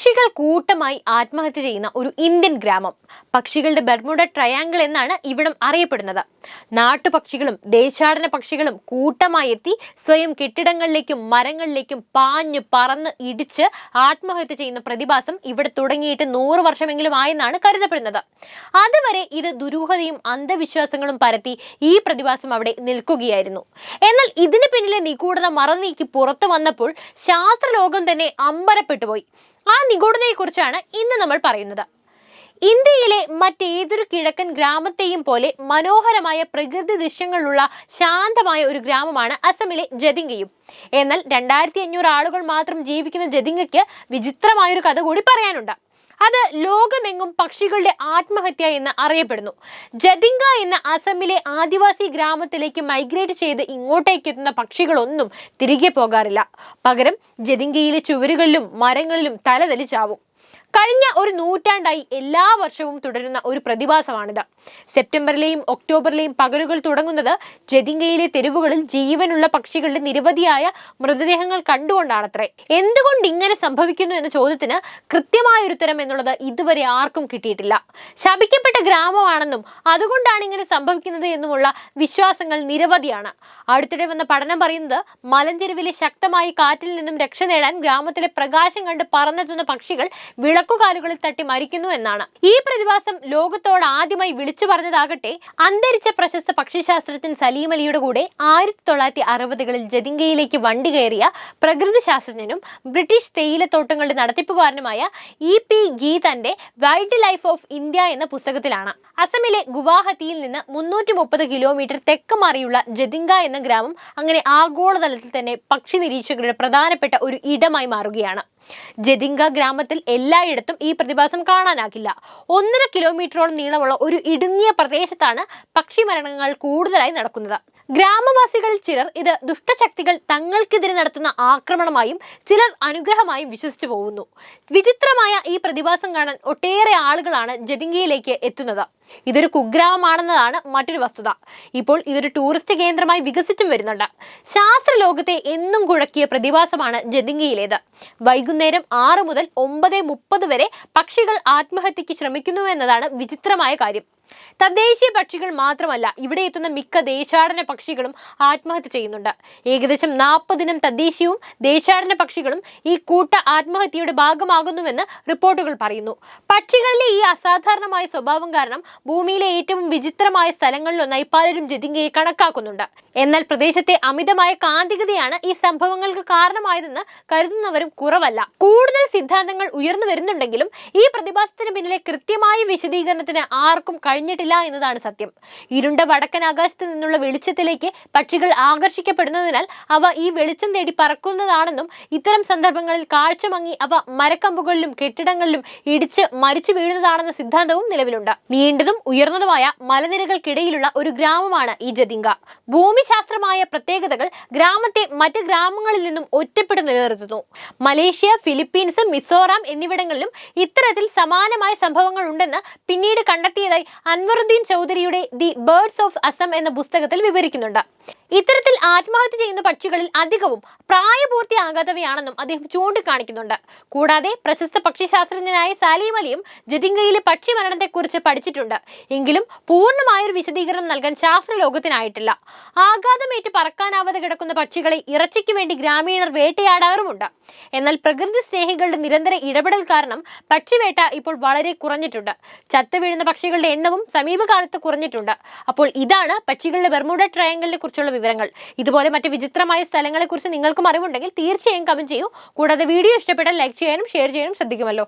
പക്ഷികൾ കൂട്ടമായി ആത്മഹത്യ ചെയ്യുന്ന ഒരു ഇന്ത്യൻ ഗ്രാമം. പക്ഷികളുടെ ബർമുഡ ട്രയാങ്കിൾ എന്നാണ് ഇവിടം അറിയപ്പെടുന്നത്. നാട്ടുപക്ഷികളും ദേശാടന പക്ഷികളും കൂട്ടമായി എത്തി സ്വയം കെട്ടിടങ്ങളിലേക്കും മരങ്ങളിലേക്കും പാഞ്ഞു പറന്ന് ഇടിച്ച് ആത്മഹത്യ ചെയ്യുന്ന പ്രതിഭാസം ഇവിടെ തുടങ്ങിയിട്ട് നൂറ് വർഷമെങ്കിലും ആയെന്നാണ് കരുതപ്പെടുന്നത്. അതുവരെ ഇത് ദുരൂഹതയും അന്ധവിശ്വാസങ്ങളും പരത്തി ഈ പ്രതിഭാസം അവിടെ നിൽക്കുകയായിരുന്നു. എന്നാൽ ഇതിന് പിന്നിലെ നിഗൂഢത മറന്നീക്കി പുറത്തു വന്നപ്പോൾ ശാസ്ത്രലോകം തന്നെ അമ്പരപ്പെട്ടുപോയി. ആ നിഗൂഢതയെക്കുറിച്ചാണ് ഇന്ന് നമ്മൾ പറയുന്നത്. ഇന്ത്യയിലെ മറ്റേതൊരു കിഴക്കൻ ഗ്രാമത്തെയും പോലെ മനോഹരമായ പ്രകൃതി ദൃശ്യങ്ങളുള്ള ശാന്തമായ ഒരു ഗ്രാമമാണ് അസമിലെ ജതിങ്കയും. എന്നാൽ രണ്ടായിരത്തി അഞ്ഞൂറ് ആളുകൾ മാത്രം ജീവിക്കുന്ന ജതിങ്കയ്ക്ക് വിചിത്രമായൊരു കഥ കൂടി പറയാനുണ്ട്. അത് ലോകമെങ്ങും പക്ഷികളുടെ ആത്മഹത്യ എന്ന് അറിയപ്പെടുന്നു. ജതിങ്ക എന്ന അസമിലെ ആദിവാസി ഗ്രാമത്തിലേക്ക് മൈഗ്രേറ്റ് ചെയ്ത് ഇങ്ങോട്ടേക്ക് എത്തുന്ന പക്ഷികളൊന്നും തിരികെ പോകാറില്ല. പകരം ജതിങ്കയിലെ ചുവരുകളിലും മരങ്ങളിലും തലതലിച്ചാവും കഴിഞ്ഞ ഒരു നൂറ്റാണ്ടായി എല്ലാ വർഷവും തുടരുന്ന ഒരു പ്രതിഭാസമാണിത്. സെപ്റ്റംബറിലെയും ഒക്ടോബറിലെയും പകലുകൾ തുടങ്ങുന്നത് ജതിങ്കയിലെ തെരുവുകളിൽ ജീവനുള്ള പക്ഷികളുടെ നിരവധിയായ മൃതദേഹങ്ങൾ കണ്ടുകൊണ്ടാണത്രേ. എന്തുകൊണ്ട് ഇങ്ങനെ സംഭവിക്കുന്നു എന്ന ചോദ്യത്തിന് കൃത്യമായ ഉത്തരം എന്നുള്ളത് ഇതുവരെ ആർക്കും കിട്ടിയിട്ടില്ല. ശപിക്കപ്പെട്ട ഗ്രാമമാണെന്നും അതുകൊണ്ടാണ് ഇങ്ങനെ സംഭവിക്കുന്നത് എന്നുമുള്ള വിശ്വാസങ്ങൾ നിരവധിയാണ്. അടുത്തിടെ വന്ന പഠനം പറയുന്നത് മലഞ്ചെരുവിലെ ശക്തമായി കാറ്റിൽ നിന്നും രക്ഷ നേടാൻ ഗ്രാമത്തിലെ പ്രകാശം കണ്ട് പറന്നെത്തുന്ന പക്ഷികൾ വിളക്കുകാലുകളിൽ തട്ടി മരിക്കുന്നു എന്നാണ്. ഈ പ്രതിഭാസം ലോകത്തോട് ആദ്യമായി വിളിച്ചു പറഞ്ഞതാകട്ടെ അന്തരിച്ച പ്രശസ്ത പക്ഷിശാസ്ത്രജ്ഞൻ സലീം അലിയുടെ കൂടെ ആയിരത്തി തൊള്ളായിരത്തി അറുപതുകളിൽ ജതിങ്കയിലേക്ക് വണ്ടി കയറിയ പ്രകൃതി ശാസ്ത്രജ്ഞനും ബ്രിട്ടീഷ് തേയിലത്തോട്ടങ്ങളുടെ നടത്തിപ്പുകാരനുമായ ഇ പി ഗീതന്റെ വൈൽഡ് ലൈഫ് ഓഫ് ഇന്ത്യ എന്ന പുസ്തകത്തിലാണ്. അസമിലെ ഗുവാഹത്തിയിൽ നിന്ന് മുന്നൂറ്റി മുപ്പത് കിലോമീറ്റർ തെക്ക് മാറിയുള്ള ജതിങ്ക എന്ന ഗ്രാമം അങ്ങനെ ആഗോളതലത്തിൽ തന്നെ പക്ഷി നിരീക്ഷകരുടെ പ്രധാനപ്പെട്ട ഒരു ഇടമായി മാറുകയാണ്. ജതിങ്ക ഗ്രാമത്തിൽ എല്ലായിടത്തും ഈ പ്രതിഭാസം കാണാനാകില്ല. ഒന്നര കിലോമീറ്ററോളം നീളമുള്ള ഒരു ഇടുങ്ങിയ പ്രദേശത്താണ് പക്ഷി മരണങ്ങൾ കൂടുതലായി നടക്കുന്നത്. ഗ്രാമവാസികളിൽ ചിലർ ഇത് ദുഷ്ടശക്തികൾ തങ്ങൾക്കെതിരെ നടത്തുന്ന ആക്രമണമായും ചിലർ അനുഗ്രഹമായും വിശ്വസിച്ചു പോകുന്നു. വിചിത്രമായ ഈ പ്രതിഭാസം കാണാൻ ഒട്ടേറെ ആളുകളാണ് ജതിങ്കയിലേക്ക് എത്തുന്നത്. ഇതൊരു കുഗ്രാമമാണെന്നതാണ് മറ്റൊരു വസ്തുത. ഇപ്പോൾ ഇതൊരു ടൂറിസ്റ്റ് കേന്ദ്രമായി വികസിച്ചും വരുന്നുണ്ട്. ശാസ്ത്ര ലോകത്തെ എന്നും കുഴക്കിയ പ്രതിഭാസമാണ് ജതിങ്കയിലേത്. വൈകുന്നേരം ആറ് മുതൽ ഒമ്പത് മുപ്പത് വരെ പക്ഷികൾ ആത്മഹത്യക്ക് ശ്രമിക്കുന്നു എന്നതാണ് വിചിത്രമായ കാര്യം. തദ്ദേശീയ പക്ഷികൾ മാത്രമല്ല ഇവിടെ എത്തുന്ന മിക്ക ദേശാടന പക്ഷികളും ആത്മഹത്യ ചെയ്യുന്നുണ്ട്. ഏകദേശം നാൽപ്പതിനും തദ്ദേശീയവും ദേശാടന പക്ഷികളും ഈ കൂട്ട ആത്മഹത്യയുടെ ഭാഗമാകുന്നുവെന്ന് റിപ്പോർട്ടുകൾ പറയുന്നു. പക്ഷികളിലെ ഈ അസാധാരണമായ സ്വഭാവം കാരണം ഭൂമിയിലെ ഏറ്റവും വിചിത്രമായ സ്ഥലങ്ങളിലൊന്നായി പലരും ജതിങ്കയെ കണക്കാക്കുന്നുണ്ട്. എന്നാൽ പ്രദേശത്തെ അമിതമായ കാന്തികതയാണ് ഈ സംഭവങ്ങൾക്ക് കാരണമായതെന്ന് കരുതുന്നവരും കുറവല്ല. കൂടുതൽ സിദ്ധാന്തങ്ങൾ ഉയർന്നു വരുന്നുണ്ടെങ്കിലും ഈ പ്രതിഭാസത്തിന് പിന്നിലെ കൃത്യമായ വിശദീകരണത്തിന് ആർക്കും കഴിഞ്ഞിട്ടില്ല എന്നതാണ് സത്യം. ഇരുണ്ട വടക്കൻ ആകാശത്ത് നിന്നുള്ള വെളിച്ചത്തിലേക്ക് പക്ഷികൾ ആകർഷിക്കപ്പെടുന്നതിനാൽ അവ ഈ വെളിച്ചം തേടി പറക്കുന്നതാണെന്നും ഇത്തരം സന്ദർഭങ്ങളിൽ കാഴ്ച മങ്ങി അവ മരക്കമ്പുകളിലും കെട്ടിടങ്ങളിലും ഇടിച്ച് മരിച്ചു വീഴുന്നതാണെന്ന സിദ്ധാന്തവും നിലവിലുണ്ട്. നീണ്ടതും ഉയർന്നതുമായ മലനിരകൾക്കിടയിലുള്ള ഒരു ഗ്രാമമാണ് ഈ ജതിങ്ക. ഭൂമിശാസ്ത്രമായ പ്രത്യേകതകൾ ഗ്രാമത്തെ മറ്റ് ഗ്രാമങ്ങളിൽ നിന്നും ഒറ്റപ്പെട്ട് നിലനിർത്തുന്നു. മലേഷ്യ ഫിലിപ്പീൻസ് മിസോറാം എന്നിവിടങ്ങളിലും ഇത്തരത്തിൽ സമാനമായ സംഭവങ്ങൾ ഉണ്ടെന്ന് പിന്നീട് കണ്ടെത്തിയതായി അൻവറുദ്ദീൻ ചൗധരിയുടെ ദി ബേർഡ്സ് ഓഫ് അസം എന്ന പുസ്തകത്തിൽ വിവരിക്കുന്നുണ്ട്. ഇത്തരത്തിൽ ആത്മഹത്യ ചെയ്യുന്ന പക്ഷികളിൽ അധികവും പ്രായപൂർത്തിയാകാത്തവയാണെന്നും അദ്ദേഹം ചൂണ്ടിക്കാണിക്കുന്നുണ്ട്. കൂടാതെ പ്രശസ്ത പക്ഷിശാസ്ത്രജ്ഞനായ സാലിം അലിയും ജതിങ്കയിലെ പക്ഷി മരണത്തെക്കുറിച്ച് പഠിച്ചിട്ടുണ്ട്. എങ്കിലും പൂർണമായൊരു വിശദീകരണം നൽകാൻ ശാസ്ത്രലോകത്തിനായിട്ടില്ല. ആഘാതമേറ്റ് പറക്കാനാവാതെ കിടക്കുന്ന പക്ഷികളെ ഇറച്ചിക്ക് വേണ്ടി ഗ്രാമീണർ വേട്ടയാടാറുമുണ്ട്. എന്നാൽ പ്രകൃതി സ്നേഹികളുടെ നിരന്തര ഇടപെടൽ കാരണം പക്ഷിവേട്ട ഇപ്പോൾ വളരെ കുറഞ്ഞിട്ടുണ്ട്. ചത്തു വീഴുന്ന പക്ഷികളുടെ എണ്ണവും സമീപകാലത്ത് കുറഞ്ഞിട്ടുണ്ട്. അപ്പോൾ ഇതാണ് പക്ഷികളുടെ ബെർമുഡ ട്രയാങ്കിളിനെ കുറിച്ചുള്ള വിവരങ്ങൾ. ഇതുപോലെ മറ്റ് വിചിത്രമായ സ്ഥലങ്ങളെക്കുറിച്ച് നിങ്ങൾക്കും അറിവുണ്ടെങ്കിൽ തീർച്ചയായും കമന്റ് ചെയ്യൂ. കൂടാതെ വീഡിയോ ഇഷ്ടപ്പെട്ടാൽ ലൈക്ക് ചെയ്യാനും ഷെയർ ചെയ്യാനും ശ്രദ്ധിക്കുമല്ലോ.